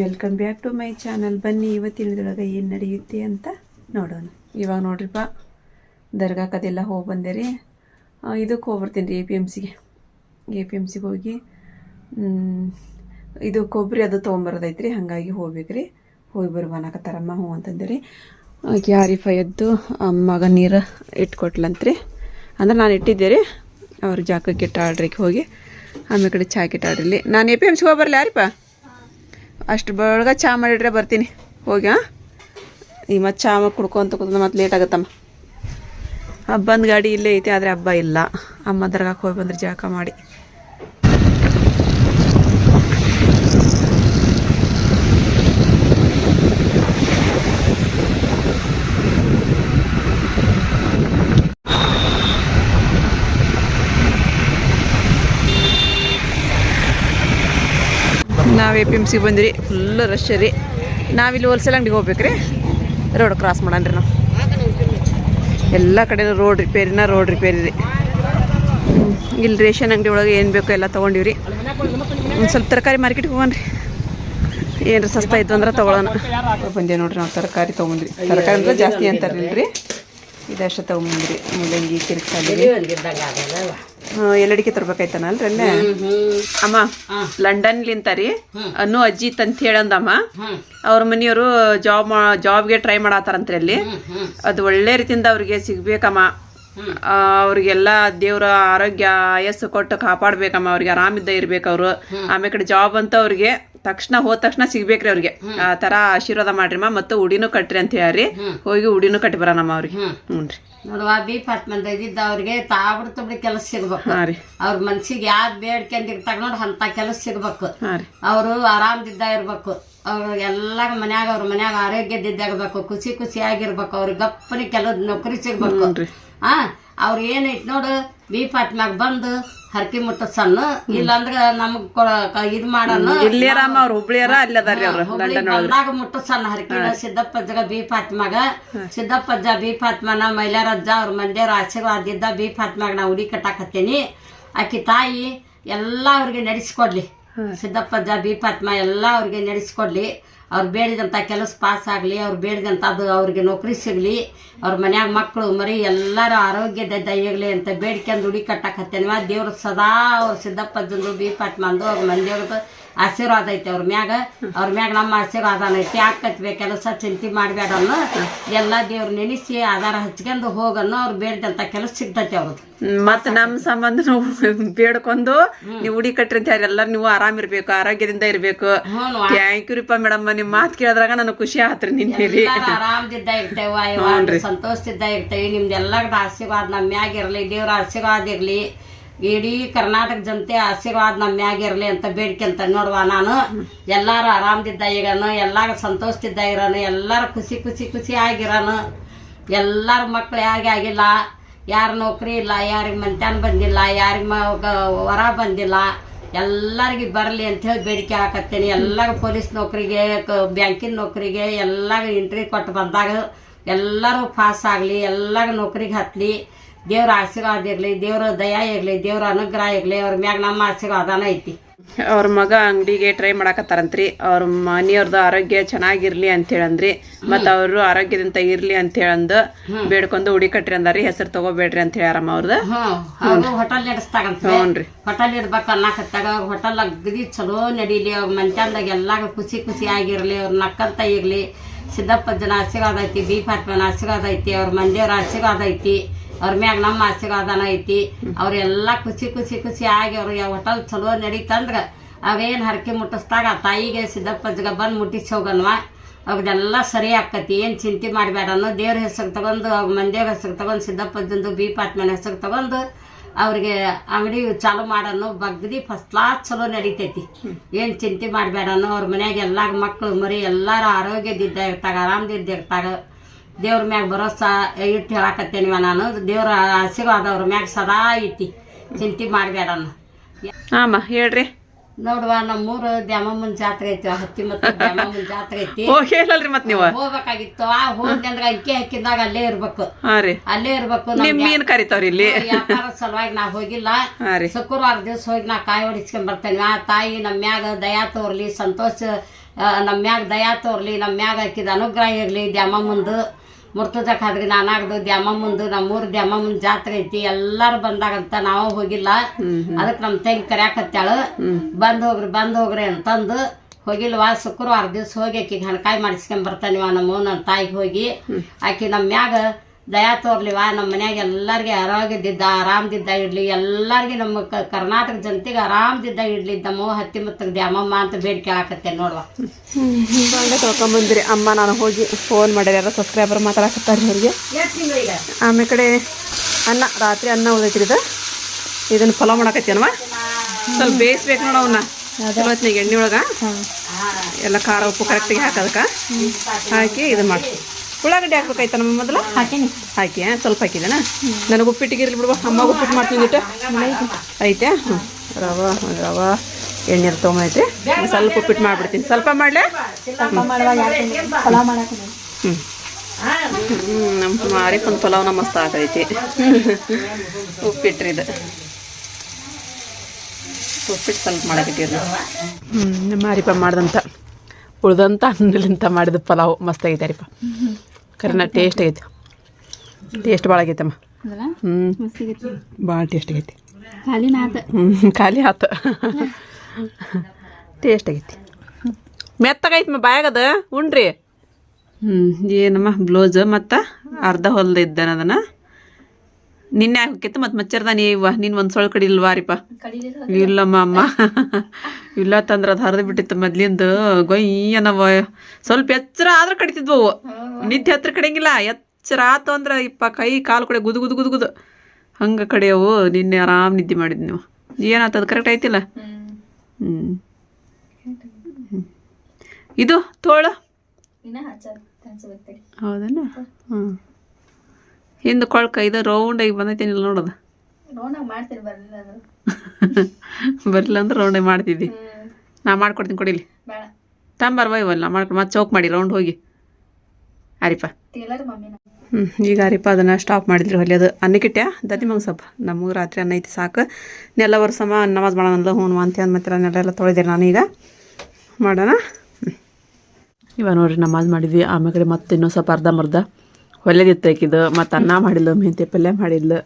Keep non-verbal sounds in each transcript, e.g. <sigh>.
Welcome back to my channel ಬನ್ನಿ ಇವತ್ತಿನದೊಳಗೆ ಏನು ನಡೆಯುತ್ತೆ ಅಂತ ನೋಡೋಣ. ಇವಾಗ ನೋಡ್ರಿಪ್ಪ ದರ್ಗಾಕದೆಲ್ಲ ಹೋಗಿ ಬಂದೆ ರೀ. ಇದಕ್ಕೆ ಹೋಗ್ಬರ್ತೀನಿ ರೀ ಎ ಪಿ ಎಂ ಸಿಗೆ ಎ ಪಿ ಎಂ ಸಿಗೆ ಹೋಗಿ ಇದು ಕೊಬ್ಬರಿ ಅದು ತೊಗೊಂಬರೋದೈತ್ರಿ ಹಾಗಾಗಿ ಹೋಗ್ಬೇಕ್ರಿ ಹೋಗಿ ಬರ್ಬಾನಕತ್ತಾರಮ್ಮ ಹ್ಞೂ ಅಂತಂದೆ ರೀ. ಆಕೆ ಆರಿಫ ಎದ್ದು ಅಮ್ಮಗ ನೀರು ಇಟ್ಕೊಟ್ಲಂತ್ರಿ. ಅಂದ್ರೆ ನಾನು ಇಟ್ಟಿದ್ದೆ ರೀ, ಅವ್ರ ಜಾಕಕ್ಕೆ ಇಟ್ಟಾಡ್ರಿಗೆ ಹೋಗಿ, ಆಮೇಲೆ ಕಡೆ ಚಾ ಇಟ್ಟಾಡ್ರಿ ನಾನು ಎ ಪಿ ಎಂ ಸಿಗೆ ಹೋಗಿ ಬರಲಿ ಯಾರಿಪ್ಪ? ಅಷ್ಟು ಬೆಳಗ್ಗೆ ಚಾ ಮಾಡಿಟ್ರೆ ಬರ್ತೀನಿ. ಹೋಗಿ ಹಾಂ ಈ ಮತ್ತೆ ಚಾ ಕುಡ್ಕೊಂತ ಕೂತ ಮತ್ತೆ ಲೇಟ್ ಆಗುತ್ತಮ್ಮ. ಹಬ್ಬಂದು ಗಾಡಿ ಇಲ್ಲೇ ಐತಿ, ಆದರೆ ಹಬ್ಬ ಇಲ್ಲ. ಅಮ್ಮ ದರ್ಗಾಕ್ಕೆ ಹೋಗಿ ಬಂದ್ರೆ ಜಾಕ ಮಾಡಿ. ನಾವು ಎ ಪಿ ಎಂ ಸಿಗೆ ಬಂದಿರಿ. ಫುಲ್ ರಶ್ ರೀ. ನಾವಿಲ್ಲಿ ಹೋಲ್ಸೇಲ್ ಅಂಗಡಿಗೆ ಹೋಗ್ಬೇಕ್ರಿ. ರೋಡ್ ಕ್ರಾಸ್ ಮಾಡೋಣ ರೀ ನಾವು. ಎಲ್ಲ ಕಡೆ ರೋಡ್ ರಿಪೇರಿನ ರೋಡ್ ರಿಪೇರಿ ರೀ. ಇಲ್ಲಿ ರೇಷನ್ ಅಂಗಡಿ ಒಳಗೆ ಏನು ಬೇಕೋ ಎಲ್ಲ ತೊಗೊಂಡಿವ್ರಿ. ಒಂದು ಸ್ವಲ್ಪ ತರಕಾರಿ ಮಾರ್ಕೆಟ್ಗೆ ರೀ. ಏನ್ರ ಸಸ್ತಾ ಇತ್ತು ಅಂದ್ರೆ ತೊಗೊಳೋಣ. ಬಂದೆ ನೋಡ್ರಿ ನಾವು ತರಕಾರಿ ತೊಗೊಂಡ್ರಿ ತರಕಾರಿ ಅಂದ್ರೆ ಜಾಸ್ತಿ ಅಂತಾರಿಲ್ರಿ ಇದಷ್ಟು ತೊಗೊಂಬಂದ್ರಿ. ಮೂಲಂಗಿ ಕಿರ್ಕಾಲಿ ಎಲ್ಲಡಿಕೆ ತರ್ಬೇಕಾಯ್ತಾನಲ್ರಿ ಅಲ್ಲೇ ಅಮ್ಮ ಲಂಡನ್ಲಿಂತ ರೀ. ಅನ್ನು ಅಜ್ಜಿ ತಂತ ಹೇಳಂದಮ್ಮ. ಅವ್ರ ಮನೆಯವರು ಜಾಬ್ ಜಾಬ್ಗೆ ಟ್ರೈ ಮಾಡತ್ತಾರಂತ್ರಿ ಅಲ್ಲಿ. ಅದು ಒಳ್ಳೆ ರೀತಿಯಿಂದ ಅವ್ರಿಗೆ ಸಿಗ್ಬೇಕಮ್ಮ. ಅವ್ರಿಗೆಲ್ಲ ದೇವ್ರ ಆರೋಗ್ಯ ಆಯಸ್ಸು ಕೊಟ್ಟು ಕಾಪಾಡ್ಬೇಕಮ್ಮ. ಅವ್ರಿಗೆ ಆರಾಮಿದ್ದ ಇರ್ಬೇಕು ಅವ್ರು. ಆಮೇಲೆ ಕಡೆ ಜಾಬ್ ಅಂತ ಅವ್ರಿಗೆ ತಕ್ಷಣ ಹೋದ ತಕ್ಷಣ ಸಿಗ್ಬೇಕ್ರಿ ಅವ್ರಿಗೆ. ಆ ತರ ಆಶೀರ್ವಾದ ಮಾಡ್ರಿಮ್ಮ. ಮತ್ತು ಉಡಿನೂ ಕಟ್ರಿ ಅಂತ ಹೇಳ್ರಿ ಹೋಗಿ ಉಡಿನೂ ಕಟ್ಟಿ ಬರೋಣಮ್ಮ ಅವ್ರಿಗೆ. ಹ್ಞೂ ರೀ ನೋಡುವ ಬಿ ಫಾಟ್ಮಂದ ಇದ್ದಿದ್ದ ಅವ್ರಿಗೆ ತಾಬಡ್ ತುಬಡಿ ಕೆಲಸ ಸಿಗ್ಬೇಕು. ಅವ್ರ ಮನ್ಸಿಗೆ ಯಾವ್ದು ಬೇಡ್ಕೊಂಡಿರ್ತಾಗ ನೋಡಿ ಅಂತ ಕೆಲಸ ಸಿಗ್ಬೇಕು. ಅವರು ಆರಾಮದಿದ್ದ ಇರ್ಬೇಕು. ಅವ್ರು ಎಲ್ಲಾರ ಮನ್ಯಾಗ ಅವ್ರ ಮನ್ಯಾಗ ಆರೋಗ್ಯದಿದ್ದಾಗಬೇಕು ಖುಷಿ ಖುಷಿಯಾಗಿರ್ಬೇಕು ಅವ್ರಿಗೆ ಗಪ್ಪನಿ ಕೆಲವ್ ನೌಕರಿ ಸಿಗ್ಬೇಕು. ಆ ಅವ್ರ ಏನೈತಿ ನೋಡು ಬಿ ಪಾಟ್ನಾಗ ಬಂದು ಹರಕೆ ಮುಟ್ಟ ಸಣ್ಣ ಇಲ್ಲಾಂದ್ರ ನಮಗ್ ಇದ್ ಮಾಡೋಣ. ಇಲ್ಲಿಯರಮ್ಮ ಅವ್ರು ಹುಬ್ಳಿಯರ ಅಲ್ಲಿ ಅದಾರಿ ಅವ್ರು ಬಂದಾಗ ಮುಟ್ಟ ಸಣ್ಣ ಹರಕಿನ ಸಿದ್ದಪ್ಪಜ್ಜಗ ಬಿ ಫಾತ್ಮಾಗ ಸಿದ್ದಪ್ಪಜ್ಜ ಬಿ ಫಾತ್ಮನ ಮೈಲಾರಜ್ಜ ಅವ್ರ ಮಂದಿಯವ್ರ ಆಶೀರ್ವಾದ ಇದ್ದ ಬಿ ಫಾತ್ಮಾಗ ನಾ ಉಡಿ ಕಟ್ಟಾಕತ್ತೀನಿ. ಆಕಿ ತಾಯಿ ಎಲ್ಲ ಅವ್ರಿಗೆ ನಡೆಸ್ಕೊಡ್ಲಿ. ಸಿದ್ದಪ್ಪಜ್ಜ ಬಿ ಫಾತ್ಮ ಎಲ್ಲ ಅವ್ರಿಗೆ ನಡೆಸ್ಕೊಡ್ಲಿ. ಅವ್ರು ಬೇಡಿದಂಥ ಕೆಲಸ ಪಾಸ್ ಆಗಲಿ ಅವ್ರು ಬೇಡಿದಂಥದ್ದು ಅವ್ರಿಗೆ ನೌಕರಿ ಸಿಗಲಿ ಅವ್ರ ಮನ್ಯಾಗ ಮಕ್ಕಳು ಮರಿ ಎಲ್ಲರೂ ಆರೋಗ್ಯದ ದಯಗಲಿ ಅಂತ ಬೇಡ್ಕೊಂಡು ಉಡಿ ಕಟ್ಟಾಕತ್ತೇನಿವ. ದೇವ್ರ ಸದಾ ಅವ್ರ ಸಿದ್ದಪ್ಪಜ್ಜಂದು ಬಿ ಫಾತ್ಮಂದು ಅವ್ರ ಮಂದಿಯವ್ರದ್ದು ಆಶೀರ್ವಾದ ಐತೆ ಅವ್ರ ಮ್ಯಾಗ. ಅವ್ರ ಮ್ಯಾಗ ನಮ್ಮ ಆಶೀರ್ವಾದನ ಐತಿ. ಯಾಕತ್ವೆ ಕೆಲಸ ಚಿಂತೆ ಮಾಡಬೇಡನ್ನು ಎಲ್ಲ ದೇವ್ರ ನೆನೆಸಿ ಆಧಾರ ಹಚ್ಕೊಂಡು ಹೋಗನ್ನು ಅವ್ರು ಬೇಡ್ದಂಥ ಕೆಲಸ ಸಿಗ್ತೈತೆ ಅವ್ರದ್ದು ಮತ್ತ ನಮ್ಮ ಸಂಬಂಧ ನಾವು <laughs> ಬೇಡ್ಕೊಂಡು ನೀವು ಹುಡಿ ಕಟ್ಟಿರ್ತಾರೆ ಎಲ್ಲರೂ ನೀವು ಆರಾಮಿರ್ಬೇಕು ಆರೋಗ್ಯದಿಂದ ಇರಬೇಕು. ಥ್ಯಾಂಕ್ ಯು ರೀಪಾ ಮೇಡಮ್ ನಿಮ್ಮ ಮಾತು ಕೇಳಿದ್ರಾಗ ನನಗೆ ಖುಷಿ ಆತ್ರಿ ನಿನ್ ಹೇಳಿ. ಎಲ್ಲಾರು ಆರಾಮದಿದ್ದ ಇರ್ತೇವ ಸಂತೋಷದಿದ್ದ ಇರ್ತೇವೆ ನಿಮ್ದು ಎಲ್ಲರದ ಆಶೀರ್ವಾದ ನಮ್ಮ ಮ್ಯಾಗ ಇರಲಿ ದೇವ್ರ ಆಶೀರ್ವಾದ ಇರಲಿ. ಇಡೀ ಕರ್ನಾಟಕ ಜನತೆ ಆಶೀರ್ವಾದ ನಮ್ಮ ಮ್ಯಾಗ ಇರಲಿ ಅಂತ ಬೇಡ್ಕೊಂತ ನೋಡುವ ನಾನು. ಎಲ್ಲಾರು ಆರಾಮದಿದ್ದ ಇರೋನು ಎಲ್ಲಾರ ಸಂತೋಷದಿದ್ದ ಇರೋನು ಎಲ್ಲಾರು ಖುಷಿ ಖುಷಿ ಖುಷಿ ಆಗಿರೋನು. ಎಲ್ಲರ ಮಕ್ಳು ಯಾರಿಗೆ ಆಗಿಲ್ಲ. ಯಾರು ನೌಕರಿ ಇಲ್ಲ ಯಾರಿಗೆ ಮಂತ್ಯಾನ್ ಬಂದಿಲ್ಲ ಯಾರಿಗೆ ಮ ಹೊರ ಬಂದಿಲ್ಲ. ಎಲ್ಲರಿಗೆ ಬರಲಿ ಅಂತ ಹೇಳಿ ಬೇಡಿಕೆ ಹಾಕತ್ತೇನೆ. ಎಲ್ಲ ಪೊಲೀಸ್ ನೌಕರಿಗೆ ಬ್ಯಾಂಕಿನ ನೌಕರಿಗೆ ಎಲ್ಲಾಗ ಇಂಟ್ರಿ ಕೊಟ್ಟು ಬಂದಾಗ ಎಲ್ಲರೂ ಪಾಸ್ ಆಗಲಿ ಎಲ್ಲಾಗ ನೌಕರಿಗೆ ಹತ್ತಲಿ ದೇವ್ರ ಆಶೀರ್ವಾದ ಇರಲಿ, ದೇವ್ರ ದಯ ಇರಲಿ, ದೇವ್ರ ಅನುಗ್ರಹ ಇರಲಿ. ಅವ್ರ ಮ್ಯಾಗ ನಮ್ಮ ಆಶೀರ್ವಾದನ ಐತಿ. ಅವ್ರ ಮಗ ಅಂಗಡಿಗೆ ಟ್ರೈ ಮಾಡಕತ್ತಾರಂತ್ರಿ. ಅವ್ರ ಮನೆಯವ್ರದ್ದು ಆರೋಗ್ಯ ಚೆನ್ನಾಗಿರ್ಲಿ ಅಂತ ಹೇಳಂದ್ರಿ ಮತ್ತ ಅವರು ಆರೋಗ್ಯದಿಂದ ಇರ್ಲಿ ಅಂತ ಹೇಳಂದು ಬೇಡ್ಕೊಂಡು ಉಡಿ ಕಟ್ರಿ ಅಂದಾರಿ ಹೆಸರು ತಗೋಬೇಡ್ರಿ ಅಂತ ಹೇಳಾರಮ್ಮ ಅವ್ರದ್ದು ಹೋಟೆಲ್ ಹ್ಞೂನ್ರಿ. ಹೋಟೆಲ್ ಅನ್ನಕತ್ತಾಗ ಹೋಟೆಲ್ ಅಗದಿ ಚಲೋ ನಡೀಲಿ ಅವ್ರ ಮಂಚಂದಾಗ ಎಲ್ಲಾಗ ಖುಷಿ ಖುಷಿ ಆಗಿರ್ಲಿ ಅವ್ರ ನಕ್ಕಂತ ಇರ್ಲಿ. ಸಿದ್ದಪ್ಪಜ್ಜನ ಆಶೀರ್ವಾದ ಐತಿ ಬಿ ಪಾತ್ಮನ ಆಶೀರ್ವಾದ ಐತಿ ಅವ್ರ ಮಂದಿಯವ್ರ ಆಶೀರ್ವಾದ ಐತಿ. ಅವ್ರ ಮ್ಯಾಗ ನಮ್ಮ ಆಶೀರ್ವಾದನ ಐತಿ. ಅವ್ರೆಲ್ಲ ಖುಷಿ ಖುಷಿ ಖುಷಿ ಆಗಿ ಅವ್ರಿಗೆ ಹೋಟೆಲ್ ಚಲೋ ನಡೀತಂದ್ರ ಅವೇನು ಹರಕೆ ಮುಟ್ಟಿಸ್ದಾಗ ಆ ತಾಯಿಗೆ ಸಿದ್ದಪ್ಪಜ್ಗೆ ಬಂದು ಮುಟ್ಟಿಸಿ ಹೋಗನ್ವ. ಅವ್ರದ್ದೆಲ್ಲ ಸರಿ ಆಕತಿ ಏನು ಚಿಂತೆ ಮಾಡಬೇಡನು ದೇವ್ರ ಹೆಸರು ತಗೊಂಡು ಅವ್ರ ಮಂದಿಯವ್ರ ಹೆಸರು ತಗೊಂಡು ಸಿದ್ದಪ್ಪಜ್ಜಂದು ಬಿ ಪಾತ್ಮನ ಹೆಸರು ತಗೊಂಡು ಅವ್ರಿಗೆ ಅಂಗಡಿ ಚಾಲು ಮಾಡನು ಬಗ್ದಿ ಫಸ್ಟ್ ಕ್ಲಾಸ್ ಚಲೋ ನಡೀತೈತಿ. ಏನು ಚಿಂತೆ ಮಾಡಬೇಡನು ಅವ್ರ ಮನ್ಯಾಗ ಎಲ್ಲ ಮಕ್ಕಳು ಮರಿ ಎಲ್ಲರೂ ಆರೋಗ್ಯದಿದ್ದ ಇರ್ತಾಗ ಆರಾಮದಿದ್ದ ಇರ್ತಾಗ. ದೇವ್ರ ಮ್ಯಾಗ ಭರೋಸಾ ಇಟ್ಟು ಹೇಳಾಕತ್ತೇನಿವ ನಾನು. ದೇವ್ರ ಆಶೀರ್ವಾದ ಅವ್ರ ಮ್ಯಾಗ ಸದಾ ಐತಿ. ಚಿಂತೆ ಮಾಡಬೇಡನು ಹಾಮ್ಮ ಹೇಳ್ರಿ. ನೋಡುವ ನಮ್ಮೂರು ದ್ಯಾಮಮ್ಮನ ಜಾತ್ರೆ ಐತಿ ಹತ್ತಿ ಮತ್ತು ದ್ಯಾಮಮ್ಮನ ಜಾತ್ರೆ ಐತಿ. ಹೇಳಲ್ರಿ ಮತ್ ನೀವು. ಹೋಗ್ಬೇಕಾಗಿತ್ತು. ಆ ಹೋಗಿ ಅಂದ್ರೆ ಅಂಕಿ ಹಾಕಿದಾಗ ಅಲ್ಲೇ ಇರ್ಬೇಕು. ಅಲ್ಲೇ ಇರ್ಬೇಕು ಮೀನ್ ಕರಿತಾವ್ರಿ ಇಲ್ಲಿ. ವ್ಯಾಪಾರ ಸಲುವಾಗಿ ನಾ ಹೋಗಿಲ್ಲ. ಶುಕ್ರವಾರ ದಿವಸ ಹೋಗಿ ನಾ ಕಾಯಿ ಹೊಡಿಸ್ಕೊಂಡ್ ಬರ್ತೇನೆ. ಆ ತಾಯಿ ನಮ್ಮ ಮ್ಯಾಗ ದಯಾ ತೋರ್ಲಿ ಸಂತೋಷ ನಮ್ಮ ಮ್ಯಾಗ ದಯಾ ತೋರ್ಲಿ ನಮ್ಮ ಮ್ಯಾಗ ಹಾಕಿದ ಅನುಗ್ರಹ ಇರಲಿ ದ್ಯಾಮ ಮುಂದೆ ಮುರ್ತುದಕ್ಕಾದ್ರಿ ನಾನಾಗ್ದು ದ್ಯಾಮಮ್ಮಂದು ಮುಂದೆ ನಮ್ಮೂರು ದ್ಯಾಮಮ್ಮನ ಜಾತ್ರೆ ಐತಿ ಎಲ್ಲಾರು ಬಂದಾಗಂತ ನಾವು ಹೋಗಿಲ್ಲ. ಅದಕ್ಕೆ ನಮ್ಮ ತಂಗಿ ಕರ್ಯಾಕತ್ತಾಳು. ಬಂದ್ ಹೋಗ್ರಿ ಬಂದ್ ಹೋಗ್ರಿ ಅಂತಂದು ಹೋಗಿಲ್ವಾ ಶುಕ್ರವಾರ ದಿವ್ಸ ಹೋಗಿ ಆಕಿಗೆ ಹಣಕಾಯಿ ಮಾಡಿಸ್ಕೊಂಡ್ ಬರ್ತಾನಿವ ನಮ್ಮ ನನ್ನ ತಾಯಿಗೆ ಹೋಗಿ. ಆಕಿ ನಮ್ಮ ಮ್ಯಾಗ ದಯಾ ತೋರ್ಲಿವ ನಮ್ಮ ಮನ್ಯಾಗ ಎಲ್ಲರಿಗೆ ಆರೋಗ್ಯದಿದ್ದ ಆರಾಮದಿದ್ದ ಇಡ್ಲಿ ಎಲ್ಲರಿಗೆ ನಮ್ಮ ಕರ್ನಾಟಕ ಜನತೆಗೆ ಆರಾಮದಿದ್ದ ಇಡ್ಲಿ ನಮ್ಮ ಹತ್ತಿ ಮತ್ತು ಅಮ್ಮಮ್ಮ ಅಂತ ಬೇಡಿಕೆ ಹಾಕತ್ತೆ ನೋಡುವ. ತೊಳ್ಕೊಂಬಂದಿರಿ ಅಮ್ಮ ನಾನು ಹೋಗಿ ಫೋನ್ ಮಾಡ್ಯಾರ ಯಾರೋ ಸಬ್ಸ್ಕ್ರೈಬರ್ ಮಾತಾಡಕತ್ತಾರೆ ಅವ್ರಿಗೆ ಆಮೇಲೆ ಕಡೆ ಅನ್ನ ರಾತ್ರಿ ಅನ್ನ ಉಳಿದೈತ್ರಿ ಇದು. ಇದನ್ನ ಪಲಾವ್ ಮಾಡಕತ್ತೇನವ ಸ್ವಲ್ಪ ಬೇಯಿಸ್ಬೇಕು ನೋಡ ಅವನ್ನ ಚಲೋತ್ನಾಗ ಎಣ್ಣೆ ಒಳಗೆ. ಎಲ್ಲ ಖಾರ ಉಪ್ಪು ಕರೆಕ್ಟಾಗಿ ಹಾಕೋದಕ್ಕೆ ಹಾಕಿ ಇದು ಮಾಡಿ ಉಳ್ಳಾಗಡ್ಡಿ ಹಾಕ್ಬೇಕಾಯ್ತ ನಮ್ಮ ಮೊದಲು? ಹಾಕೀನಿ. ಹಾಕಿ ಸ್ವಲ್ಪ ಹಾಕಿದೇನ? ನನಗೆ ಉಪ್ಪಿಟ್ಟಿಗೆ ಇರ್ಲಿ ಬಿಡುವ ಅಮ್ಮ ಉಪ್ಪಿಟ್ಟು ಮಾಡ್ತೀನಿ ಐತೆ? ಹ್ಞೂ ರವ ರವ ಎಣ್ಣೆ ತೊಗೊಂಬೈತ್ರಿ ಸ್ವಲ್ಪ ಉಪ್ಪಿಟ್ಟು ಮಾಡ್ಬಿಡ್ತೀನಿ. ಸ್ವಲ್ಪ ಮಾಡಲೇ? ಹ್ಞೂ ನಮ್ಮ ಮಾರಿಕೊಂದು ಪಲಾವ್ನ ಮಸ್ತ್ ಆಗೈತಿ. ಉಪ್ಪಿಟ್ರಿ ಇದು ಉಪ್ಪಿಟ್ಟು ಸ್ವಲ್ಪ ಮಾಡಕತ್ತಿರ್ಲಿ ಹ್ಞೂ ನಮ್ಮ ಮಾರಿಪ ಮಾಡ್ದಂಥ ಉಳ್ದಂಥ ಅನ್ನಲಿಂತ ಮಾಡಿದ ಪಲಾವ್ ಮಸ್ತ್ ರೀಪ್ಪ ರೀಪ ಕರೆನ ಟೇಸ್ಟ್ ಆಗೈತಿ. ಟೇಸ್ಟ್ ಭಾಳ ಆಗೈತಮ್ಮ. ಹ್ಞೂ ಭಾಳ ಟೇಸ್ಟ್ ಆಗೈತಿ. ಖಾಲಿ ಹಾತ ಹ್ಞೂ ಖಾಲಿ ಆತು. ಟೇಸ್ಟ್ ಆಗೈತಿ. ಮೆತ್ತಗೈತಮ್ಮ ಬಾಯಾಗದ? ಉಣ್ರಿ. ಹ್ಞೂ ಏನಮ್ಮ ಬ್ಲೌಸ್ ಮತ್ತು ಅರ್ಧ ಹೊಲ್ದ ಇದ್ದಾನ ಅದನ್ನ ನಿನ್ನೆ ಹಾಕಿತ್ತು ಮತ್ತೆ ಮಚ್ಚರ್ದ ನೀವ ನೀನು ಒಂದ್ ಸೊಳ್ಳೆ ಕಡಿ ರೀಪಾ? ಇಲ್ಲಮ್ಮ ಅಮ್ಮ. ಇಲ್ಲ ತಂದ್ರ ಅದ್ ಹರಿದು ಬಿಟ್ಟಿತ್ತು ಮೊದ್ಲಿಂದ. ಗೊಯ್ಯನವ ಸ್ವಲ್ಪ ಎಚ್ಚರ ಆದ್ರೆ ಕಡಿತಿದ್ವು ನಿದ್ದೆ ಹತ್ರ ಕಡಿಯಂಗಿಲ್ಲ. ಎಚ್ಚರ ಆತು ಅಂದ್ರೆ ಇಪ್ಪ ಕೈ ಕಾಲು ಕಡೆ ಗುದು ಗುದು ಗುದು ಗುದು. ಹಂಗ ಕಡಿಯವು. ನಿನ್ನೆ ಆರಾಮ್ ನಿದ್ದೆ ಮಾಡಿದ್ ನೀವು. ಏನಾತದ ಕರೆಕ್ಟ್ ಐತಿಲ್ಲ ಹ್ಮ್. ಇದು ತೋಳು. ಹೌದನ? ಹ್ಞೂ ಹಿಂದೆ ಕೊಳ್ಕ ಇದು ರೌಂಡಾಗಿ ಬಂದೈತೇನಿಲ್ಲ ನೋಡೋದು. ಬರಲಿಲ್ಲ <laughs> ಅಂದ್ರೆ. ರೌಂಡಾಗಿ ಮಾಡ್ತಿದ್ದಿ. ನಾ ಮಾಡ್ಕೊಡ್ತೀನಿ ಕೊಡಿಲಿ. ತಂಬರ್ವ ಇವಲ್ಲ ನಾ ಮಾಡ್ಕೊಂಡು ಮತ್ತೆ ಚೌಕ್ ಮಾಡಿ ರೌಂಡ್ ಹೋಗಿ. ಆರಿಪ ಹ್ಞೂ ಈಗ ಆರಿಪ ಅದನ್ನು ಸ್ಟಾಪ್ ಮಾಡಿದ್ರಿ ಹೊಲಿಯೋದು ಅನ್ನಕಿಟ್ಟೆ ದತಿ ಮಂಗ ಸ್ವಲ್ಪ ನಮಗೆ ರಾತ್ರಿ ಅನ್ನ ಐತಿ ಸಾಕು. ನೆಲ್ಲ ಸಮ ನಮಾಜ್ ಮಾಡೋಣಲ್ಲ ಹ್ಞೂ ಅಂತ ಅಂದ ಮತ್ತೆ ನೆಲ್ಲ ತೊಳೆದಿರಿ ನಾನೀಗ ಮಾಡೋಣ. ಇವಾಗ ನೋಡ್ರಿ ನಮಾಜ್ ಮಾಡಿದ್ವಿ. ಆಮೇಲೆ ಮತ್ತೆ ಇನ್ನೂ ಸ್ವಲ್ಪ ಅರ್ಧಂಬರ್ಧ ಹೊಲಿಯೋದಿತ್ತು ಆಕಿದ್ದು ಮತ್ತು ಅನ್ನ ಮಾಡಿದ್ಲು, ಮೆಂತ್ಯ ಪಲ್ಯ ಮಾಡಿದ್ಲು.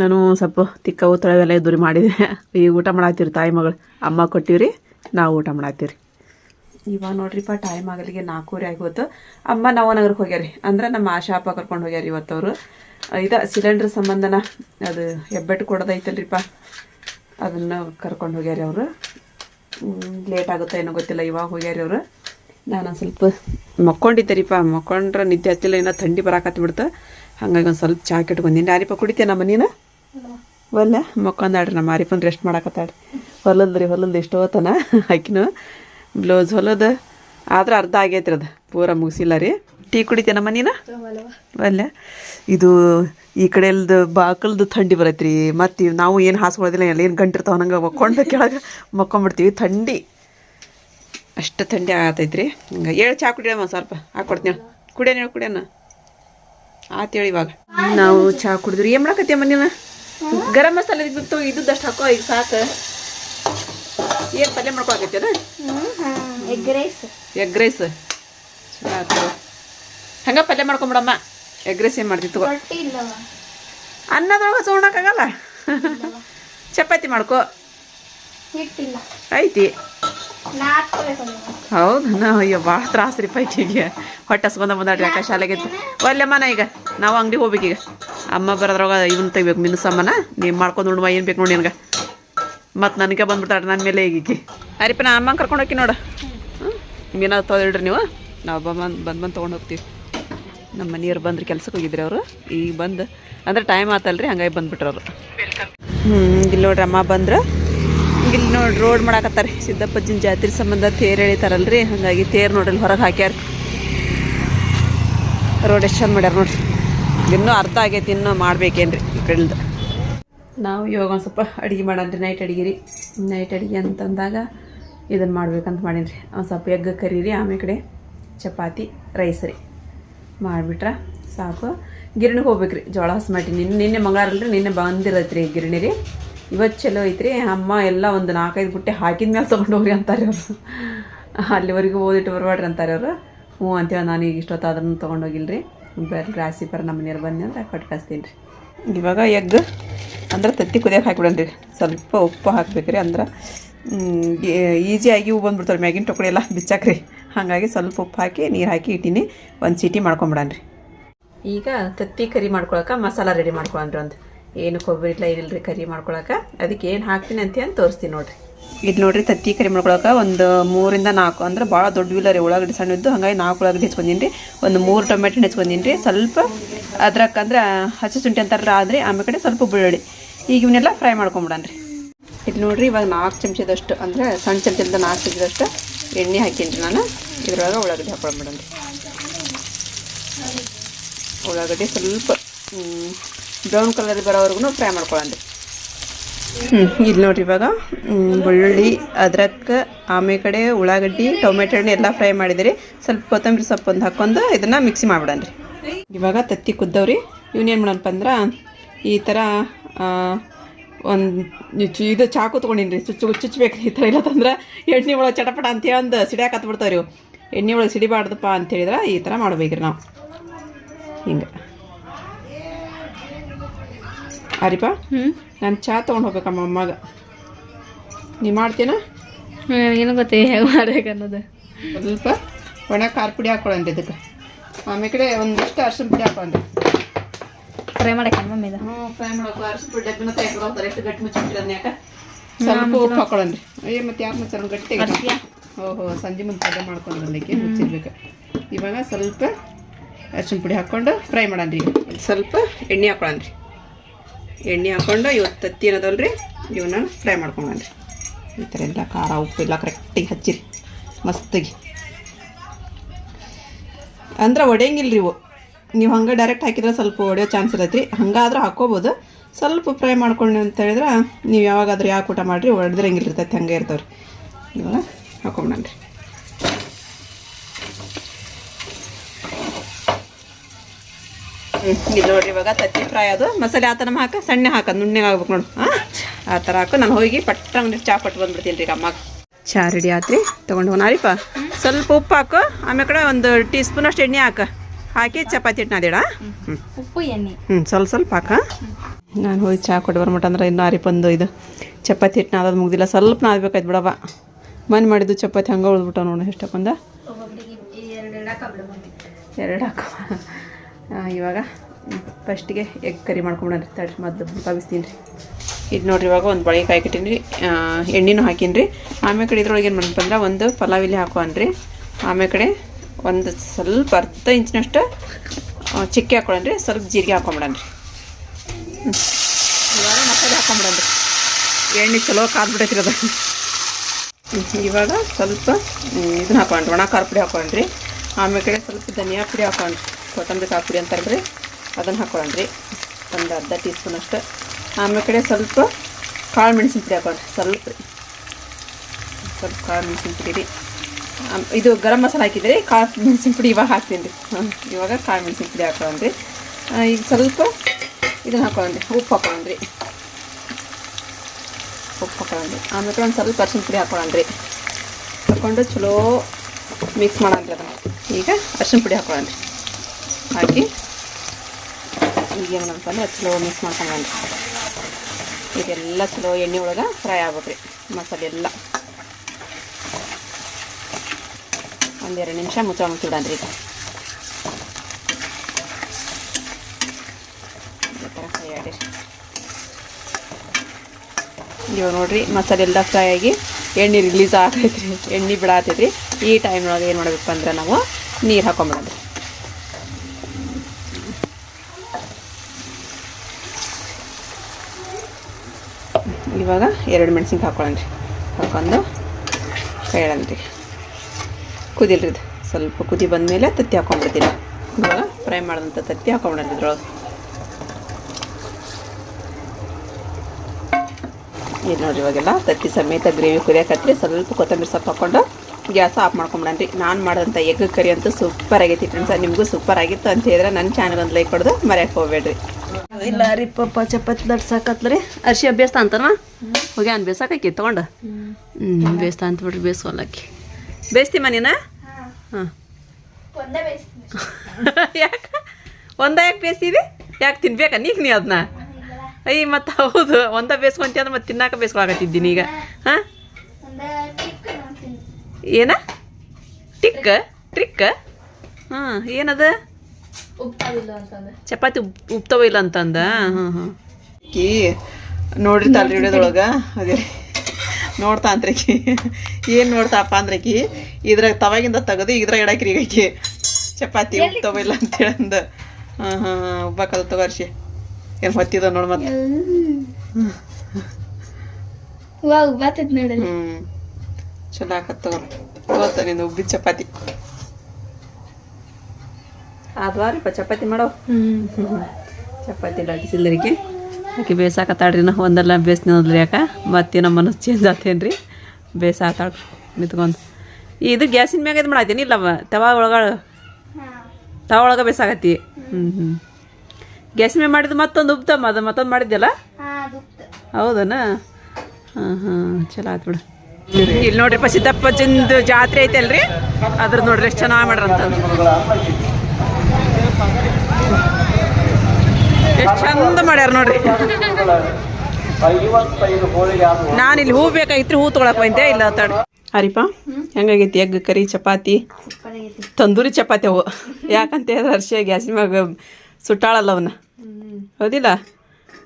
ನಾನು ಸ್ವಲ್ಪ ತಿಕ್ಕ ಉತ್ತರವೆಲ್ಲ ಎದುರು ಮಾಡಿದೆ. ಈಗ ಊಟ ಮಾಡಾತ್ತೀರಿ ತಾಯಿ ಮಗಳು. ಅಮ್ಮ ಕೊಟ್ಟಿವ್ರಿ, ನಾವು ಊಟ ಮಾಡಾತ್ತೀರಿ. ಇವಾಗ ನೋಡ್ರಿಪ್ಪ ಟೈಮ್ ಆಗಲಿಗೆ ನಾಲ್ಕೂವರೆ ಆಗೋತು ಅಮ್ಮ ನವನಗರಕ್ಕೆ ಹೋಗ್ಯಾರಿ. ಅಂದ್ರೆ ನಮ್ಮ ಆಶಾ ಅಪ್ಪ ಕರ್ಕೊಂಡು ಹೋಗ್ಯಾರಿ ಇವತ್ತು ಅವರು ಇದು ಸಿಲಿಂಡ್ರ್ ಸಂಬಂಧನ ಅದು ಹೆಬ್ಬೆಟ್ಟು ಕೊಡೋದೈತಲ್ರಿಪ್ಪ ಅದನ್ನು ಕರ್ಕೊಂಡು ಹೋಗ್ಯಾರಿ ಅವರು. ಲೇಟ್ ಆಗುತ್ತೆ ಏನೋ ಗೊತ್ತಿಲ್ಲ, ಇವಾಗ ಹೋಗ್ಯಾರಿ ಅವರು. ನಾನು ಸ್ವಲ್ಪ ಮಕ್ಕೊಂಡಿದ್ದೆರಿಪ್ಪ ಮಕ್ಕೊಂಡ್ರೆ ನಿದ್ದೆ ಹತ್ತಿಲ್ಲ ಏನೋ ಥಂಡಿ ಬರಾಕತ್ತಿ ಬಿಡ್ತ. ಹಂಗಾಗಿ ಒಂದು ಸ್ವಲ್ಪ ಚಾ ಕೆಟ್ಕೊಂದಿನಿ ಯಾರಿಪ್ಪ ಕುಡಿತೇನಮ್ಮ ನೀನು ಒಲ್ಲ? ಮಕ್ಕೊಂದಾಡ್ರಿ ನಮ್ಮ ಆರಿಪನ್ ರೆಸ್ಟ್ ಮಾಡಾಕತ್ತಾಡ್ರಿ ಹೊಲದ್ರಿ ಹೊಲದ ಎಷ್ಟು ಹೋತನ ಆಕಿನು ಬ್ಲೌಸ್ ಹೊಲದ. ಆದ್ರೆ ಅರ್ಧ ಆಗೈತ್ರಿ ಅದು. ಪೂರ ಮುಗಿಸಿಲ್ಲ ರೀ. ಟೀ ಕುಡಿತೇನಮ್ಮ ನೀನು ಒಲ್ಲ? ಇದು ಈ ಕಡೆ ಎಲ್ದು ಬಾಕಲ್ದು ಥಂಡಿ ಬರೈತ್ರಿ. ಮತ್ತು ನಾವು ಏನು ಹಾಸ್ಕೊಳ್ಳೋದಿಲ್ಲ ಎಲ್ಲ ಏನು ಗಂಟಿರ್ತಾವ ನಂಗೆ ಮಕ್ಕೊಂಡು ಕೆಳಗೆ ಮಕ್ಕೊಂಬಿಡ್ತೀವಿ. ಥಂಡಿ. ಅಷ್ಟು ಥಂಡಿ ಆಗತೈತ್ರಿ ಹಂಗೆ ಏಳು ಚಾ ಕುಡಿಯಮ್ಮ ಸ್ವಲ್ಪ. ಹಾಕ್ಕೊಡ್ತೀನಿ ಕುಡಿಯೋಣ ಹೇಳಿ ಕುಡಿಯೋಣ ಆತೇಳಿ ಇವಾಗ. ನಾವು ಚಾ ಕುಡಿದ್ರಿ ಏನು ಮಾಡಕತ್ತೀಯಮ್ಮ ನೀನು? ಗರಂ ಮಸಾಲೆ ಬಿತ್ತು ಇದ್ದಷ್ಟು ಹಾಕೋ ಈಗ ಸಾಕು. ಏನು ಪಲ್ಯ ಮಾಡ್ಕೊಳಕತ್ತೀರ ಎಗ್ ರೈಸ್ ಎಗ್ ರೈಸ್ ಚಲೋ ಹಂಗೆ ಪಲ್ಯ ಮಾಡ್ಕೊಂಬಿಡಮ್ಮ ಎಗ್ ರೈಸ್ ಏನು ಮಾಡ್ತಿತ್ತು ಅನ್ನದೊಳಗೆ ಸೋಣಕ್ಕಾಗಲ್ಲ ಚಪಾತಿ ಮಾಡ್ಕೋ. ಐತಿ. ನಾಟ್ಕೋಬೇಕು ನಾವು ಅಯ್ಯೋ ಭಾಳ ತ್ರಾಸ ರೀ ಪೈಕಿಗೆ ಹೊಟ್ಟೆ ಬಂದ ಬಂದಾಡ್ರಿ ಅಕ್ಕ ಶಾಲೆಗೆ ಒಲ್ಲೆಮ್ಮನ ಈಗ ನಾವು ಅಂಗಡಿ ಹೋಗ್ಬೇಕೀಗ ಅಮ್ಮ ಬರೋದ್ರಾಗ ಇವನ್ ತೆಗಿಬೇಕು ಸಾಮಾನ. ನೀವು ಮಾಡ್ಕೊಂಡು ನೋಡುವ ಏನು ಬೇಕು ನೋಡಿ ನಿನ್ಗೆ. ಮತ್ತು ನನಗೆ ಬಂದ್ಬಿಡ್ತಾಳೆ ನನ್ನ ಮೇಲೆ ಈಗಿಕ್ಕಿ ಅರಿಪ ನಾ ಅಮ್ಮ ಕರ್ಕೊಂಡು ಹೋಗಿ ನೋಡು. ಹ್ಞೂ ಮೀನ ತೊಗೊಳ್ರಿ ನೀವು. ನಾವು ಬಂದು ಬಂದು ಬಂದು ತೊಗೊಂಡು ಹೋಗ್ತೀವಿ. ನಮ್ಮ ಮನೆಯವ್ರು ಬಂದ್ರಿ ಕೆಲ್ಸಕ್ಕೆ ಹೋಗಿದ್ರಿ ಅವರು. ಈಗ ಬಂದು ಅಂದ್ರೆ ಟೈಮ್ ಆತಲ್ರಿ ಹಂಗಾಗಿ ಬಂದ್ಬಿಟ್ರು ಅವರು. ಹ್ಞೂ ಇಲ್ಲಿ ನೋಡ್ರಿ ಅಮ್ಮ ಬಂದ್ರೆ. ಇಲ್ಲಿ ನೋಡಿ ರೋಡ್ ಮಾಡಾಕತ್ತಾರೆ. ಸಿದ್ದಪ್ಪಜ್ಜನ ಜಾತ್ರೆ ಸಂಬಂಧ ತೇರು ಎಳಿತಾರಲ್ರಿ, ಹಾಗಾಗಿ ತೇರು ನೋಡ್ರಿ ಹೊರಗೆ ಹಾಕ್ಯಾರ. ರೋಡ್ ಎಷ್ಟು ಚಂದ ಮಾಡ್ಯಾರ ನೋಡ್ರಿ. ಇನ್ನೂ ಅರ್ಧ ಆಗೈತಿ, ಇನ್ನೂ ಮಾಡ್ಬೇಕೇನ್ರಿ ಈ ಕಡೆಯಿಂದ. ನಾವು ಇವಾಗ ಒಂದು ಸ್ವಲ್ಪ ಅಡುಗೆ ಮಾಡೋಣ್ರಿ ನೈಟ್ ಅಡುಗೆ ರೀ ನೈಟ್ ಅಡುಗೆ ಅಂತಂದಾಗ ಇದನ್ನು ಮಾಡ್ಬೇಕಂತ ಮಾಡೀನಿ ರೀ ಒಂದು ಸ್ವಲ್ಪ ಎಗ್ ಕರಿ ರೀ ಆಮೇಲೆ ಕಡೆ ಚಪಾತಿ ರೈಸ್ ರೀ. ಮಾಡಿಬಿಟ್ರೆ ಸಾಕು. ಗಿರಣಿಗೆ ಹೋಗ್ಬೇಕ್ರಿ, ಜೋಳ ಹಸ್ಮಟ್ಟಿ ನಿನ್ನೆ ನಿನ್ನೆ ಮಂಗಳವಾರ ಅಲ್ರಿ ನಿನ್ನೆ ಬಂದಿರತ್ತೆ ರೀ ಗಿರಣಿ ರೀ. ಇವತ್ತು ಚಲೋ ಐತ್ರಿ. ಅಮ್ಮ ಎಲ್ಲ ಒಂದು ನಾಲ್ಕೈದು ಬುಟ್ಟೆ ಹಾಕಿದ ಮೇಲೆ ತೊಗೊಂಡು ಹೋಗ್ರಿ ಅಂತಾರೆ ಅವರು. ಅಲ್ಲಿವರೆಗೂ ಓದಿಟ್ಟು ಬರ್ಬೇಡ್ರಿ ಅಂತಾರೆ ಅವರು. ಹ್ಞೂ ಅಂತೇಳಿ ನಾನು ಈಗ ಇಷ್ಟೊತ್ತಾದ್ರೂ ತೊಗೊಂಡೋಗಿಲ್ರಿ ಬೇರೆ ರಾಸಿ ಬರ ನಮ್ಮ ಮನೆಯವ್ರು ಬಂದೆ ಅಂತ ಕೊಟ್ಟು ಕಳಿಸ್ತೀನಿ ರೀ. ಇವಾಗ ಎಗ್ ಅಂದ್ರೆ ತತ್ತಿ ಕುದಿಯೋಕೆ ಹಾಕ್ಬಿಡನ್ರಿ ಸ್ವಲ್ಪ ಉಪ್ಪು ಹಾಕ್ಬೇಕ್ರಿ ಅಂದ್ರೆ. ಈಸಿಯಾಗಿ ಹೂ ಬಂದ್ಬಿಡ್ತಾರೆ ಮ್ಯಾಗಿನ ಟೊಕಡಿ ಎಲ್ಲ ಬಿಚ್ಚಾಕ್ರಿ. ಹಾಗಾಗಿ ಸ್ವಲ್ಪ ಉಪ್ಪು ಹಾಕಿ, ನೀರು ಹಾಕಿ ಇಟ್ಟೀನಿ. ಒಂದು ಸೀಟಿ ಮಾಡ್ಕೊಂಬಿಡನ್ರಿ ಈಗ ತತ್ತಿ ಕರಿ ಮಾಡ್ಕೊಳಕ್ಕೆ ಮಸಾಲ ರೆಡಿ ಮಾಡ್ಕೊಳನ್ರಿ ಒಂದು. ಏನು ಕೊಬ್ಬರಿ ಇಲ್ಲ ರೀ ಕರಿ ಮಾಡ್ಕೊಳಕ್ಕೆ ಅದಕ್ಕೆ ಏನು ಹಾಕ್ತೀನಿ ಅಂತ ಅಂತ ತೋರಿಸ್ತೀನಿ ನೋಡಿರಿ. ಇದು ನೋಡ್ರಿ ತತ್ತಿ ಕರಿ ಮಾಡ್ಕೊಳಕ್ಕೆ ಒಂದು ಮೂರಿಂದ ನಾಲ್ಕು, ಅಂದ್ರೆ ಭಾಳ ದೊಡ್ಡವಿಲ್ಲ ರೀ, ಉಳ್ಳಾಗಡ್ಡಿ ಸಣ್ಣದ್ದು ಹಾಗಾಗಿ ನಾಲ್ಕು ಉಳ್ಳಾಗಡ್ಡಿ ಹೆಚ್ಕೊಂಡೀನಿ ರೀ ಒಂದು ಮೂರು ಟೊಮೆಟೊ ಹೆಚ್ಕೊಂಡೀನಿ ರೀ ಸ್ವಲ್ಪ ಅದ್ರಕ್ಕಂದ್ರೆ ಹಸಿ ಶುಂಠಿ ಅಂತಾರಲ್ಲ ಆದರೆ ಆಮೇಲೆ ಕಡೆ ಸ್ವಲ್ಪ ಬೆಳ್ಳುಳ್ಳಿ. ಈಗ ಇವನ್ನೆಲ್ಲ ಫ್ರೈ ಮಾಡ್ಕೊಂಬಿಡನ್ರಿ. ಇದು ನೋಡ್ರಿ ಇವಾಗ ನಾಲ್ಕು ಚಮಚದಷ್ಟು ಅಂದರೆ ಸಣ್ಣ ಚಮಚದ ನಾಲ್ಕು ಚಮಚದಷ್ಟು ಎಣ್ಣೆ ಹಾಕೀನಿ ರೀ ನಾನು. ಇದ್ರೊಳಗೆ ಉಳ್ಳಾಗಡ್ಡಿ ಹಾಕೊಂಡ್ಬಿಡನ್ರಿ ಉಳ್ಳಾಗಡ್ಡಿ ಸ್ವಲ್ಪ ಬ್ರೌನ್ ಕಲರ್ ಬರೋವರೆಗೂ ಫ್ರೈ ಮಾಡ್ಕೊಳ್ಳೋಣ. ಹ್ಞೂ ಇದು ನೋಡ್ರಿ ಇವಾಗ ಬೆಳ್ಳುಳ್ಳಿ ಅದ್ರಕ್ಕೆ ಆಮೇಲೆ ಕಡೆ ಉಳ್ಳಾಗಡ್ಡಿ, ಟೊಮೆಟೊ ಹಣ್ಣು ಎಲ್ಲ ಫ್ರೈ ಮಾಡಿದಿರಿ. ಸ್ವಲ್ಪ ಕೊತ್ತಂಬರಿ ಸೊಪ್ಪು ಒಂದು ಹಾಕ್ಕೊಂಡು ಇದನ್ನು ಮಿಕ್ಸಿ ಮಾಡ್ಬಿಡನ್ರಿ ಇವಾಗ ತತ್ತಿ ಕುದ್ದವ್ರಿ. ಇವನೇನು ಮಾಡೋಣಪ್ಪ ಅಂದ್ರೆ, ಈ ಥರ ಒಂದು ಇದು ಚಾಕು ತೊಗೊಂಡಿನಿ ಚುಚ್ಚು ಚುಚ್ಚಬೇಕು ಈ ಥರ ಇಲ್ಲ ತಂದ್ರೆ ಎಣ್ಣೆ ಒಳಗೆ ಚಟಪಟ ಅಂತ ಒಂದು ಸಿಡಿಯಾಕ ಹತ್ಬಿಡ್ತಾವ್ರಿ ಎಣ್ಣೆ ಒಳಗೆ ಸಿಡಿಬಾರ್ದಪ್ಪ ಅಂತ ಹೇಳಿದ್ರೆ ಈ ಥರ ಮಾಡ್ಬೇಕ್ರಿ ನಾವು. ಹಿಂಗೆ. ಅರಿಪಾ ಹ್ಞೂ ನಾನು ಚಹಾ ತೊಗೊಂಡು ಹೋಗ್ಬೇಕಮ್ಮ ಅಮ್ಮಗೆ. ನೀ ಮಾಡ್ತೀನ ಏನು ಗೊತ್ತೇ ಹೇಗೆ ಮಾಡ್ಬೇಕು ಅನ್ನೋದು. ಸ್ವಲ್ಪ ಒಣ ಖಾರ ಪುಡಿ ಹಾಕೊಳ್ಳಂತ ಇದಕ್ಕೆ. ಆಮೇಲೆ ಕಡೆ ಒಂದಷ್ಟು ಅರ್ಶಿನ ಪುಡಿ ಹಾಕೊಂಡೆ ಫ್ರೈ ಮಾಡಕ್ಕೆ ಮಮ್ಮಿ ಹ್ಞೂ ಫ್ರೈ ಮಾಡೋಕೆ ಅರ್ಶಿನ ಪುಡಿ ಡಬ್ಬಿನ ತೆಗೆದೋಗ್ತಾರೆ ಎಷ್ಟು ಗಟ್ಟಿ ಮುಚ್ಚಿಬಿಟ್ಟಿರೋದು ಯಾಕೆ? ಸ್ವಲ್ಪ ಉಪ್ಪು ಹಾಕೊಳ್ಳನ್ರಿ ಏ ಮತ್ತೆ ಯಾರು ಮತ್ತೆ ಗಟ್ಟಿ ಓಹೋ ಸಂಜೆ ಮುಂದೆ ಪಲ್ಯ ಮಾಡ್ಕೊಂಡು ಬಂದಕ್ಕೆ ಮುಚ್ಚಿರ್ಬೇಕು ಇವಾಗ ಸ್ವಲ್ಪ ಅರ್ಶಿನ ಪುಡಿ ಹಾಕ್ಕೊಂಡು ಫ್ರೈ ಮಾಡೋಣ ಸ್ವಲ್ಪ ಎಣ್ಣೆ ಹಾಕೊಳ್ಳಣ್ರಿ. ಎಣ್ಣೆ ಹಾಕ್ಕೊಂಡು ಇವತ್ತು ತತ್ತಿ ಏನದಲ್ರಿ ಇವನ್ನ ಫ್ರೈ ಮಾಡ್ಕೊಂಡ್ರಿ ಈ ಥರ ಎಲ್ಲ ಖಾರ ಉಪ್ಪು ಎಲ್ಲ ಕರೆಕ್ಟಿಗೆ ಹಚ್ಚಿರಿ, ಮಸ್ತಾಗಿ. ಅಂದ್ರೆ ಒಡೆಯಂಗಿಲ್ಲ ರೀ ಇವು. ನೀವು ಹಂಗೆ ಡೈರೆಕ್ಟ್ ಹಾಕಿದ್ರೆ ಸ್ವಲ್ಪ ಒಡೆಯೋ ಚಾನ್ಸ್ ಇರತ್ತೆ ರೀ ಹಂಗಾದ್ರೆ ಹಾಕ್ಕೋಬೋದು ಸ್ವಲ್ಪ ಫ್ರೈ ಮಾಡ್ಕೊಂಡು ಅಂತ ಹೇಳಿದ್ರೆ ನೀವು ಯಾವಾಗಾದ್ರೂ ಯಾವ ಊಟ ಮಾಡಿರಿ ಒಡೆದ್ರಂಗಿಲ್ಲ ಇರ್ತೈತೆ, ಹಂಗೆ ಇರ್ತಾವೆ ರೀ ಇವಾಗ ಹಾಕೊಂಬಿಡನ್ರಿ ಇದು ನೋಡ್ರಿ ಇವಾಗ ತತ್ತಿ ಫ್ರೈ ಅದು. ಮಸಾಲೆ ಆ ಥರ ಹಾಕ ಸಣ್ಣ ಹಾಕ ನುಣ್ಣಗೆ ಆಗ್ಬೇಕು ನೋಡು. ಹಾಂ? ಆ ಥರ ಹಾಕು. ನಾನು ಹೋಗಿ ಪಟ್ಟ ಅಂಗಡಿ ಚಾ ಪಟ್ಟು ಬಂದ್ಬಿಡ್ತೀನಿ ರೀ ಅಮ್ಮಗೆ. ಚಾ ರೆಡಿ ಆತ್ರಿ. ತೊಗೊಂಡು ಹೋನಾರಿಪ್ಪ ಸ್ವಲ್ಪ ಉಪ್ಪು ಹಾಕು. ಆಮೇಲೆ ಕಡೆ ಒಂದು ಟೀ ಸ್ಪೂನ್ ಅಷ್ಟು ಎಣ್ಣೆ ಹಾಕ. ಹಾಕಿ ಚಪಾತಿ ಹಿಟ್ಟು ನಾದಿಡ ಉಪ್ಪು ಎಣ್ಣೆ. ಹ್ಞೂ ಸ್ವಲ್ಪ ಸ್ವಲ್ಪ ಹಾಕ. ನಾನು ಹೋಗಿ ಚಾ ಕೊಟ್ಟು ಅಂದ್ರೆ ಇನ್ನೂ ಅರಿಪಂದು ಇದು ಚಪಾತಿ ಹಿಟ್ಟು ನಾದೋದು ಮುಗ್ದಿಲ್ಲ. ಸ್ವಲ್ಪ ನಾದ್ಬೇಕಾಯ್ತು ಬಿಡವ ಮನೆ ಮಾಡಿದ್ದು ಚಪಾತಿ ಹಂಗೆ ಉಳಿದ್ಬಿಟ್ಟ ನೋಡಿ ಎಷ್ಟಕ್ಕೊಂದ? ಎರಡು ಹಾಕ. ಇವಾಗ ಫಸ್ಟಿಗೆ ಎಗ್ ಕರಿ ಮಾಡ್ಕೊಂಬಿಡೋಣ ತಡ್ರಿ, ಮೊದಲು ಭಾವಿಸ್ತೀನಿ ರೀ. ಇದು ನೋಡ್ರಿ, ಇವಾಗ ಒಂದು ಬಳಿ ಕಾಯಿ ಕಟ್ಟೀನಿ ರೀ ಎಣ್ಣೆನೂ ಹಾಕೀನಿ ರೀ. ಆಮೇಲೆ ಕಡೆ ಇದ್ರೊಳಗೆ ಏನು ಮಾಡಪ್ಪ ಅಂದ್ರೆ ಒಂದು ಪಲಾವಿಲಿ ಹಾಕೋನ್ರಿ ಆಮೇಲೆ ಕಡೆ ಒಂದು ಸ್ವಲ್ಪ ಅರ್ಧ ಇಂಚಿನಷ್ಟು ಚಿಕ್ಕೆ ಹಾಕೊಳ್ಳೋಣ್ರಿ ಸ್ವಲ್ಪ ಜೀರಿಗೆ ಹಾಕೊಂಬಿಡನ್ರಿ ಇವಾಗ ಮಸಾಲೆ ಹಾಕೊಂಬಿಡನ್ರಿ ಎಣ್ಣೆ ಚಲೋ ಕಾದ್ಬಿಡೈತಿ ಅದು. ಇವಾಗ ಸ್ವಲ್ಪ ಇದನ್ನ ಹಾಕೊಂಡ್ರಿ ಒಣ ಖಾರ ಪುಡಿ ಹಾಕೊಂಡ್ರಿ ಆಮೇಲೆ ಕಡೆ ಸ್ವಲ್ಪ ಧನಿಯಾ ಪುಡಿ ಹಾಕೊಂಡ್ರಿ ಕೊತ್ತಂಬರಿ ಪುಡಿ ಅಂತಾರಲ್ರಿ ಅದನ್ನು ಹಾಕೊಂಡ್ರಿ ಒಂದು ಅರ್ಧ ಟೀ ಸ್ಪೂನ್ ಅಷ್ಟು. ಆಮೇಲೆ ಕಡೆ ಸ್ವಲ್ಪ ಕಾಳು ಮೆಣಸಿನ ಪುಡಿ ಹಾಕೊಂಡ್ರಿ ಸ್ವಲ್ಪ. ಸ್ವಲ್ಪ ಕಾಳು ಮೆಣಸಿನ ಪುಡಿ ರೀ. ಇದು ಗರಂ ಮಸಾಲ ಹಾಕಿದ್ರಿ ಕಾಳು ಮೆಣಸಿನ ಪುಡಿ ಇವಾಗ ಹಾಕ್ತೀನಿ ರೀ. ಇವಾಗ ಕಾಳು ಮೆಣಸಿನ ಪುಡಿ ಆ, ಈಗ ಸ್ವಲ್ಪ ಇದನ್ನು ಹಾಕೊಂಡ್ರಿ ಉಪ್ಪು ಹಾಕೊಂಡ್ರಿ ಉಪ್ಪು ಹಾಕೊಂಡ್ರಿ ಆಮೇಲೆ ಒಂದು ಸ್ವಲ್ಪ ಅರ್ಶಿನ ಪುಡಿ ಹಾಕೊಳ್ಳೋಣ್ರಿ ಹಾಕ್ಕೊಂಡು ಚಲೋ ಮಿಕ್ಸ್ ಮಾಡೋಣ್ರಿ ಅದನ್ನು. ಈಗ ಅರ್ಶಿನ ಪುಡಿ ಹಾಕೊಳ್ಳೋಣ್ರಿ ಹಾಕಿ ಈಗ ಏನಪ್ಪ ಅಂದ್ರೆ ಚಲೋ ಮಿಕ್ಸ್ ಮಾಡ್ಕೊಂಡು ಇದೆಲ್ಲ ಚಲೋ ಎಣ್ಣೆ ಒಳಗೆ ಫ್ರೈ ಆಗ್ಬೇಕ್ರಿ, ಮಸಾಲೆ ಎಲ್ಲ. ಒಂದೆರಡು ನಿಮಿಷ ಮುಚ್ಚ ಮುಚ್ಚಿಬಿಡನ್ರಿ ಈಗ. ಇವಾಗ ನೋಡ್ರಿ ಮಸಾಲೆ ಎಲ್ಲ ಫ್ರೈ ಆಗಿ ಎಣ್ಣೆ ರಿಲೀಸ್ ಆಗ್ತೈತ್ರಿ, ಎಣ್ಣೆ ಬಿಡಾತೈತ್ರಿ ಈ ಟೈಮ್ನೊಳಗೆ ಏನು ಮಾಡಬೇಕಪ್ಪ ಅಂದ್ರೆ ನಾವು ನೀರು ಹಾಕೊಂಬಿಡೋದು ಇವಾಗ ಎರಡು ಮೆಣಸಿನ್ಗೆ ಹಾಕ್ಕೊಳ್ಳೋಣ ರೀ. ಹಾಕೊಂಡು ಕೈ ರೀ ಕುದಿಲ್ರಿ ಇದು ಸ್ವಲ್ಪ ಕುದಿ ಬಂದಮೇಲೆ ತತ್ತಿ ಹಾಕೊಂಡ್ಬಿಡ್ತೀನಿ. ಇವಾಗ ಫ್ರೈ ಮಾಡಿದಂಥ ತತ್ತಿ ಹಾಕೊಂಬಿಡೋಣ ಇದ್ರೊಳಗೆ. ಇದು ನೋಡ್ರಿ ಇವಾಗೆಲ್ಲ ತತ್ತಿ ಸಮೇತ ಗ್ರೇವಿ ಕುದಿಯಾಕತ್ರಿ. ಸ್ವಲ್ಪ ಕೊತ್ತಂಬರಿ ಸೊಪ್ಪು ಹಾಕೊಂಡು ಗ್ಯಾಸ್ ಆಫ್ ಮಾಡ್ಕೊಂಬಿಡನ್ರಿ ನಾನು ಮಾಡಿದಂಥ ಎಗ್ ಕರಿ ಅಂತೂ ಸೂಪರ್ ಆಗೈತಿ ಫ್ರೆಂಡ್ಸ್. ನಿಮಗೂ ಸೂಪರ್ ಆಗಿತ್ತು ಅಂತ ಹೇಳಿದ್ರೆ ನನ್ನ ಚಾನಲ್ ಒಂದು ಲೈಕ್ ಕೊಡೋದು ಮರ್ಯಾಕೆ ಹೋಗ್ಬೇಡ್ರಿ. ಇಲ್ಲ ರೀ ಪಪ್ಪ ಚಪಾತಿ ದಡ್ಸಾಕತ್ಲರಿ ಅರ್ಶಿ ಬೇಸ್ತ ಅಂತಾನ ಹೋಗಿ ಅನ್ ಬೇಸಾಕಿ ತೊಗೊಂಡು ಹ್ಞೂ ಬೇಸ್ತ ಅಂತ ಬಿಡ್ರಿ ಬೇಯಿಸೋಲಕ್ಕಿ ಬೇಯಿಸ್ತೀಮ ನೀನು ಹಾಂ. <laughs> ಯಾಕೆ? ಒಂದ ಯಾಕೆ ಬೇಯಿಸ್ತೀವಿ ಯಾಕೆ ತಿನ್ಬೇಕಾ ನೀಗ ನೀ ಅದನ್ನ ಅಯ್ಯ ಮತ್ತು ಹೌದು ಒಂದ ಬೇಯಿಸ್ಕೊಂತಿ ಅಂದ್ರೆ ಮತ್ತೆ ತಿನ್ನಾಕ ಬೇಸ್ಕೊಳಕತ್ತಿದ್ದೀನಿ ಈಗ. ಹಾಂ? ಏನ? ಟಿಕ್? ಟ್ರಿಕ್ ಹಾಂ ಏನದ? ಚಪಾತಿ ಉಪ್ ಉಪ್ತವ ಇಲ್ಲ ಅಂತಂದ? ಹಾಂ ಹಾಂ. ಕಿ ನೋಡ್ರಿ ತಾಳ್ರಿ ವಿಡಿಯೋದೊಳಗೆ ಅದೇ. ನೋಡ್ತಾ ಅಂತ್ರಿಕಿ ಏನು ನೋಡ್ತಾಪ್ಪ ಅಂದ್ರಕಿ ಇದ್ರಾಗ ತವಾಗಿಂದ ತೆಗೆದು ಇದ್ರಾಗ ಇಡಾಕ್ರಿ ಈಗಕಿ ಚಪಾತಿ ಉಪ್ತವ ಇಲ್ಲ ಅಂತೇಳಿ ಅಂದ. ಹಾಂ ಹಾಂ ಹಾಂ ಉಬ್ಬಾಕದ ತಗೋರ್ಸಿ ಏನು ಹೊತ್ತಿದ ನೋಡಿ ಮತ್ತೆ ಹ್ಞೂ ಚಲೋ ಹಾಕತ್ ತಗೋ ಇವತ್ತ ನಿಂದು ಉಬ್ಬಿದ ಚಪಾತಿ. ಆದ್ವಾರಿಪ್ಪ ಚಪಾತಿ ಮಾಡೋ. ಚಪಾತಿ ಲಟ್ಟಿಸಿಲ್ದ್ರಿಗೆ ಆಕೆ ಬೇಸಾಕತ್ತಾಳ್ರಿ ನಾ ಒಂದಲ್ಲ ಬೇಸ್ನದ್ರಿ ಯಾಕೆ? ಮತ್ತೆ ನಮ್ಮ ಮನಸ್ಸು ಚೇಂಜ್ ಆತೇನು ರೀ ಬೇಸಾತಾಳ ನಿತ್ಕೊಂಡು. ಇದು ಗ್ಯಾಸಿನ ಮ್ಯಾಗ ಇದು ಮಾಡತ್ತೀನಿ ಇಲ್ಲವ? ತವಾ ಒಳಗ ತವಾ ಒಳಗೆ ಬೇಸಾಗತ್ತಿ ಹ್ಞೂ ಹ್ಞೂ ಗ್ಯಾಸಿನ ಮ್ಯಾಗ ಮಾಡಿದ್ದು ಮತ್ತೊಂದು ಉಬ್ತಮ್ಮ ಅದು ಮತ್ತೊಂದು ಮಾಡಿದ್ದೆಲ್ಲ ಹೌದನ? ಹಾಂ ಹಾಂ. ಚಲೋ ಆಯ್ತು ಬಿಡು. ಇಲ್ಲಿ ನೋಡ್ರಿಪ್ಪ ಚಿಂದು ಜಾತ್ರೆ ಐತಲ್ರಿ? ಅದ್ರ ನೋಡ್ರಿ ಎಷ್ಟು ಚೆನ್ನಾಗಿ ಮಾಡ್ರಂತ. ಎಷ್ಟು ಚಂದ ಮಾಡ್ಯಾರ ನೋಡ್ರಿ. ನಾನು ಇಲ್ಲಿ ಹೂ ಬೇಕಾಗಿತ್ತು ಹೂ ತೊಗೊಳಕ್ ಬಂದೆ ಇಲ್ಲ ತಡ. ಹರಿಪ ಹೆಂಗಾಗೈತಿ ಎಗ್ ಕರಿ ಚಪಾತಿ? ತಂದೂರಿ ಚಪಾತಿ ಅವು. ಯಾಕಂತ ಹೇಳಿದ್ರೆ ಹರ್ಷ ಗ್ಯಾಸಿನ ಮ್ಯಾಗ ಸುಟ್ಟಾಳಲ್ಲ ಅವನ್ನ ಹೌದಿಲ್ಲ?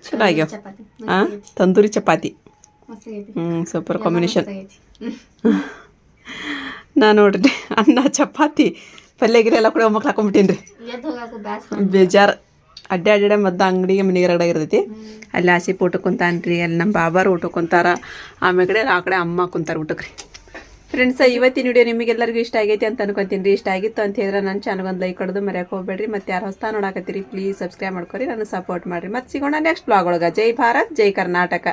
ಚಲೋ ಆಗ್ಯಾವ ಹಾಂ ತಂದೂರಿ ಚಪಾತಿ. ಹ್ಞೂ ಸೂಪರ್ ಕಾಂಬಿನೇಷನ್ ನಾ ನೋಡ್ರಿ ಅನ್ನ ಚಪಾತಿ ಪಲ್ಯ ಗಿರಿ ಎಲ್ಲ ಕೂಡ ಮಕ್ಳು ಹಾಕೊಂಡ್ಬಿಟ್ಟೇನ್ರಿ ಬೇಜಾರು. ಅಡ್ಡೆ ಅಡ್ಡೆ ಮದ್ದು ಅಂಗಡಿಗೆ ಮನೆ ಹೊರಗಡೆ ಇರ್ತೈತಿ. ಅಲ್ಲಿ ಆಸಿ ಊಟಕ್ಕೆ ಕುಂತಾನ್ರಿ, ಅಲ್ಲಿ ನಮ್ಮ ಬಾಬಾರು ಊಟಕ್ಕೆ ಕುಂತಾರ. ಆಮೇಲೆ ಆ ಕಡೆ ಅಮ್ಮ ಕುಂತಾರ ಊಟಕ್ಕೆ ರೀ. ಫ್ರೆಂಡ್ಸ್ ಇವತ್ತಿನ ವಿಡಿಯೋ ನಿಮಗೆಲ್ಲರಿಗೂ ಇಷ್ಟ ಆಗೈತಿ ಅಂತ ಅನ್ಕೊಂತೀನಿ ರೀ. ಇಷ್ಟ ಆಗಿತ್ತು ಅಂತ ಹೇಳಿದ್ರೆ ನನ್ನ ಚಾನಲ್ ಒಂದು ಲೈಕ್ ಕೊಡೋದು ಮರ್ಯಾಕೆ ಹೋಗ್ಬೇಡ್ರಿ. ಮತ್ತೆ ಯಾರು ಹೊಸ್ತಾ ನೋಡಾಕತ್ತೀರಿ ಪ್ಲೀಸ್ ಸಬ್ಸ್ಕ್ರೈಬ್ ಮಾಡ್ಕೊರಿ. ನಾನು ಸಪೋರ್ಟ್ ಮಾಡಿರಿ. ಮತ್ತೆ ಸಿಗೋಣ ನೆಕ್ಸ್ಟ್ ಬ್ಲಾಗ್ ಒಳಗೆ. ಜೈ ಭಾರತ್, ಜೈ ಕರ್ನಾಟಕ.